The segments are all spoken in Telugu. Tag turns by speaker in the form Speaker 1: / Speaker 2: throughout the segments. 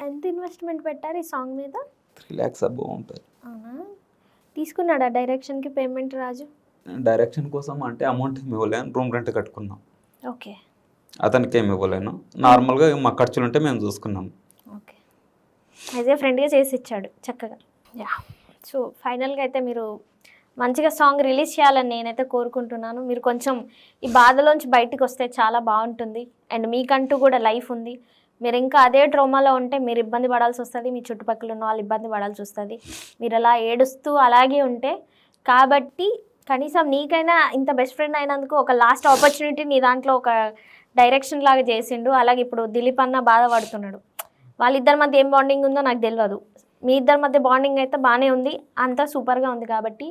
Speaker 1: ఎంత ఇన్వెస్ట్మెంట్ పెట్టారు ఈ సాంగ్ మీద?
Speaker 2: త్రీ ల్యాక్స్ అబ్బో ఉంటుంది
Speaker 1: అవునా? తీసుకున్నాడా డైరెక్షన్కి పేమెంట్ రాజు?
Speaker 2: డైరెక్షన్ కోసం అంటే అమౌంట్ ఏమి ఇవ్వలేను రూమ్ రెంట్ కట్టుకున్నాం.
Speaker 1: ఓకే.
Speaker 2: అతనికి ఏమి ఇవ్వలేను. నార్మల్గా మా ఖర్చులు ఉంటే మేము చూసుకున్నాం.
Speaker 1: ఓకే. యాజ్ ఏ ఫ్రెండ్గా చేసి ఇచ్చాడు చక్కగా. యా. సో ఫైనల్గా అయితే మీరు మంచిగా సాంగ్ రిలీజ్ చేయాలని నేనైతే కోరుకుంటున్నాను. మీరు కొంచెం ఈ బాధలోంచి బయటికి వస్తే చాలా బాగుంటుంది. అండ్ మీకంటూ కూడా లైఫ్ ఉంది. మీరు ఇంకా అదే ట్రోమాలో ఉంటే మీరు ఇబ్బంది పడాల్సి వస్తుంది మీ చుట్టుపక్కల ఉన్న వాళ్ళు ఇబ్బంది పడాల్సి వస్తుంది. మీరు అలా ఏడుస్తూ అలాగే ఉంటే కాబట్టి కనీసం నీకైనా ఇంత బెస్ట్ ఫ్రెండ్ అయినందుకు ఒక లాస్ట్ ఆపర్చునిటీ నీ దాంట్లో ఒక డైరెక్షన్ లాగా చేసిండు. అలాగే ఇప్పుడు దిలీప్ అన్న బాధపడుతున్నాడు. వాళ్ళిద్దరి మధ్య ఏం బాండింగ్ ఉందో నాకు తెలియదు మీ ఇద్దరి మధ్య బాండింగ్ అయితే బాగానే ఉంది. అంతా సూపర్గా ఉంది కాబట్టి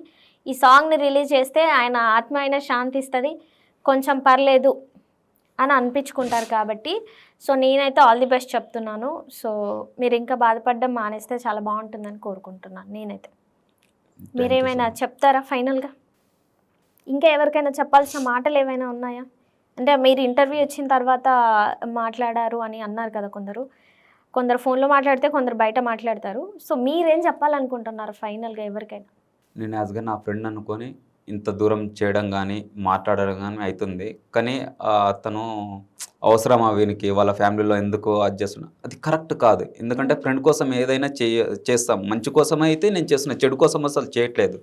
Speaker 1: ఈ సాంగ్ని రిలీజ్ చేస్తే ఆయన ఆత్మ అయినా శాంతిస్తుంది కొంచెం పర్లేదు. అని అనిపించుకుంటారు కాబట్టి సో నేనైతే ఆల్ ది బెస్ట్ చెప్తున్నాను. సో మీరు ఇంకా బాధపడడం మానేస్తే చాలా బాగుంటుందని కోరుకుంటున్నాను నేనైతే. మీరేమైనా చెప్తారా ఫైనల్గా? ఇంకా ఎవరికైనా చెప్పాల్సిన మాటలు ఏమైనా ఉన్నాయా? అంటే మీరు ఇంటర్వ్యూ వచ్చిన తర్వాత మాట్లాడారు అని అన్నారు కదా కొందరు. కొందరు ఫోన్లో మాట్లాడితే కొందరు బయట మాట్లాడతారు. సో మీరేం చెప్పాలనుకుంటున్నారు ఫైనల్గా ఎవరికైనా?
Speaker 2: నేను యాజ్గా నా ఫ్రెండ్ అనుకొని ఇంత దూరం చేయడం కానీ మాట్లాడడం కానీ అవుతుంది కానీ అతను అవసరమా వీనికి? వాళ్ళ ఫ్యామిలీలో ఎందుకు అది చేస్తున్నా? అది కరెక్ట్ కాదు. ఎందుకంటే ఫ్రెండ్ కోసం ఏదైనా చేయ చేస్తాం. మంచి కోసం అయితే నేను చేస్తున్నా. చెడు కోసం అసలు చేయట్లేదు.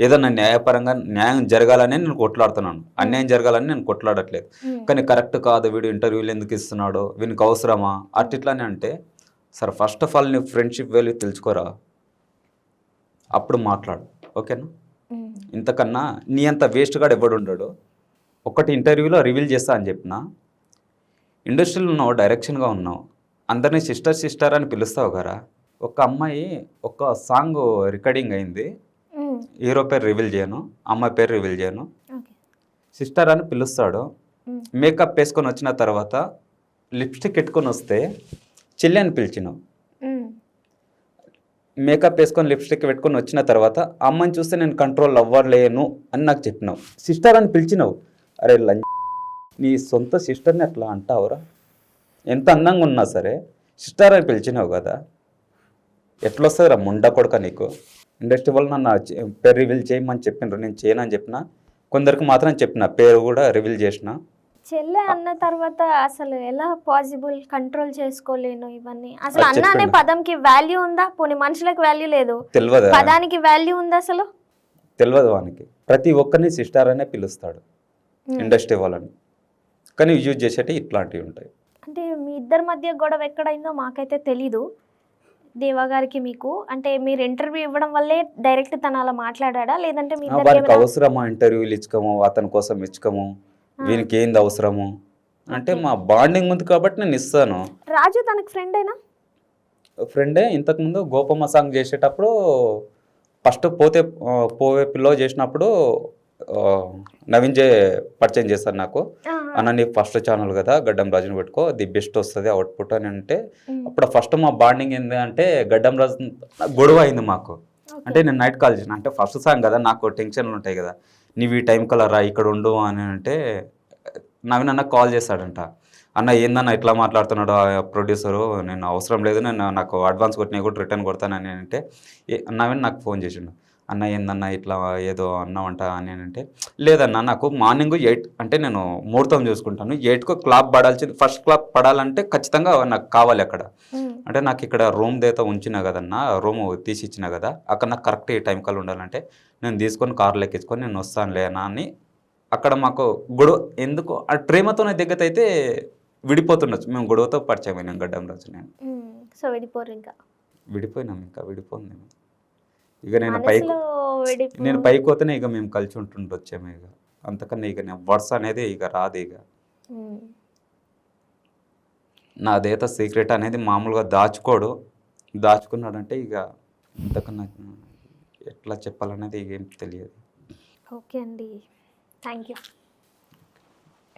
Speaker 2: ఏదన్నా న్యాయపరంగా న్యాయం జరగాలని నేను కొట్లాడుతున్నాను. అన్యాయం జరగాలని నేను కొట్లాడట్లేదు. కానీ కరెక్ట్ కాదు వీడు ఇంటర్వ్యూలు ఎందుకు ఇస్తున్నాడు? వీనికి అవసరమా? అట్టిట్లానే అంటే సరే ఫస్ట్ ఆఫ్ ఆల్ నీ ఫ్రెండ్షిప్ వాల్యూ తెలుసుకోరా? అప్పుడు మాట్లాడు. ఓకేనా? ఇంతకన్నా నీ అంత వేస్ట్గా ఎవడు ఉండడు. ఒకటి ఇంటర్వ్యూలో రివీల్ చేస్తా అని చెప్పిన ఇండస్ట్రీలో ఉన్నావు డైరెక్షన్గా ఉన్నావు. అందరినీ సిస్టర్ సిస్టర్ అని పిలుస్తావు కదా. ఒక అమ్మాయి ఒక సాంగ్ రికార్డింగ్ అయింది. హీరో పేరు రివీల్ చేయను అమ్మాయి పేరు రివీల్ చేయను. సిస్టర్ అని పిలుస్తాడు. మేకప్ వేసుకొని వచ్చిన తర్వాత లిప్స్టిక్ పెట్టుకొని వస్తే చెల్లి అని పిలిచినావు. మేకప్ వేసుకొని లిప్స్టిక్ పెట్టుకొని వచ్చిన తర్వాత అమ్మని చూస్తే నేను కంట్రోల్ అవ్వలేను అని నాకు చెప్పినావు. సిస్టర్ అని పిలిచినావు. అరే లంచ్ నీ సొంత సిస్టర్ని అట్లా అంటావురా? ఎంత అందంగా ఉన్నా సరే సిస్టర్ అని పిలిచినావు కదా. ఎట్లొస్తుందిరా ముండ కొడుక నీకు? ఇండస్ట్రీ వల్ల నన్ను పేరు రివీల్ చేయమని చెప్పిండ్రు నేను చేయనని చెప్పిన కొందరికి మాత్రం చెప్పిన పేరు కూడా రివీల్ చేసిన.
Speaker 1: చెల్లె అన్న తర్వాత అసలు ఎలా పాసిబుల్ కంట్రోల్ చేసుకోలేను ఇవన్నీ? అసలు అన్న అనే. పదంకి వాల్యూ ఉందా? పోనీ మనుషులకు వాల్యూ లేదు.
Speaker 2: తెలియదు
Speaker 1: పదానికి వాల్యూ ఉందా అసలు?
Speaker 2: తెలియదు వానికి. ప్రతి ఒక్కరిని సిస్టర్ అనే పిలుస్తాడు ఇండస్ట్రీ వాళ్ళని. కానీ యూజ్ చేసేటి ఇట్లాంటివి ఉంటాయి.
Speaker 1: అంటే మీ ఇద్దరి మధ్య గొడవ ఎక్కడైందో మాకైతే తెలీదు. దేవా గారికి మీకు. అంటే మీరు ఇంటర్వ్యూ ఇవ్వడం వల్లే డైరెక్ట్ తను అలా మాట్లాడా లేదంటే
Speaker 2: అవసరమా ఇంటర్వ్యూలు ఇచ్చుకోము అతని కోసం ఇచ్చుకోము? వీనికి ఏంది అవసరము? అంటే మా బాండింగ్ ఉంది కాబట్టి నేను ఇస్తాను.
Speaker 1: రాజు తనకి ఫ్రెండ్ అయినా
Speaker 2: ఫ్రెండే ఇంతకుముందు గోపమ్మ సాంగ్ చేసేటప్పుడు ఫస్ట్ పోతే పోవే పిల్లో చేసినప్పుడు నవీన్ జే పరిచయం చేస్తాను నాకు. అన్న నీ ఫస్ట్ ఛానల్ కదా గడ్డం రాజుని పెట్టుకో ది బెస్ట్ వస్తుంది అవుట్పుట్ అని అంటే అప్పుడు ఫస్ట్ మా బాండింగ్ ఏంది అంటే గడ్డం రాజు గొడవ అయింది మాకు. అంటే నేను నైట్ కాల్ చేసిన అంటే ఫస్ట్ సాంగ్ కదా నాకు టెన్షన్లు ఉంటాయి కదా. నీవు ఈ టైం కలరా రా ఇక్కడ ఉండు అని అంటే నవీన్ అన్న కాల్ చేశాడంట అన్న ఏందన్న ఇట్లా మాట్లాడుతున్నాడు ఆ ప్రొడ్యూసరు నేను అవసరం లేదు నేను నాకు అడ్వాన్స్ కొట్టినా కూడా రిటర్న్ కొడతానని అంటే నవీన్ నాకు ఫోన్ చేసిండు. అన్న ఏందన్న ఇట్లా ఏదో అన్నావంట అని అంటే లేదన్న నాకు మార్నింగ్ ఎయిట్ అంటే నేను ముహూర్తం చూసుకుంటాను. ఎయిట్కు క్లాప్ పడాల్సింది ఫస్ట్ క్లాప్ పడాలంటే ఖచ్చితంగా నాకు కావాలి అక్కడ. అంటే నాకు ఇక్కడ రూమ్ దేతో ఉంచిన కదన్న రూమ్ తీసి ఇచ్చిన కదా అక్కడ నాకు కరెక్ట్ ఈ టైం కల్లా ఉండాలంటే నేను తీసుకొని కార్లో ఎక్కించుకొని నేను వస్తాను లేనా అని అక్కడ మాకు గొడవ ఎందుకు ఆ ప్రేమతోనే దగ్గర అయితే విడిపోతుండొచ్చు. మేము గొడవతో పరిచయం అయినాం గడ్డం రోజు నేను.
Speaker 1: సో విడిపోరు ఇంకా.
Speaker 2: విడిపోయినాం ఇంకా విడిపోను నేను ఇక నేను పైకి నేను పైకి పోతేనే ఇక మేము కలిసి ఉంటుండొచ్చాము ఇక. అంతకన్నా ఇక నేను వర్స్ అనేది ఇక రాదు ఇక. నాదేత సీక్రెట్ అనేది మామూలుగా దాచుకోడు. దాచుకున్నాడంటే ఇక ఇంతకన్నా ఎట్లా చెప్పాలనేది ఏం తెలియదు.
Speaker 1: ఓకే అండి. Thank you.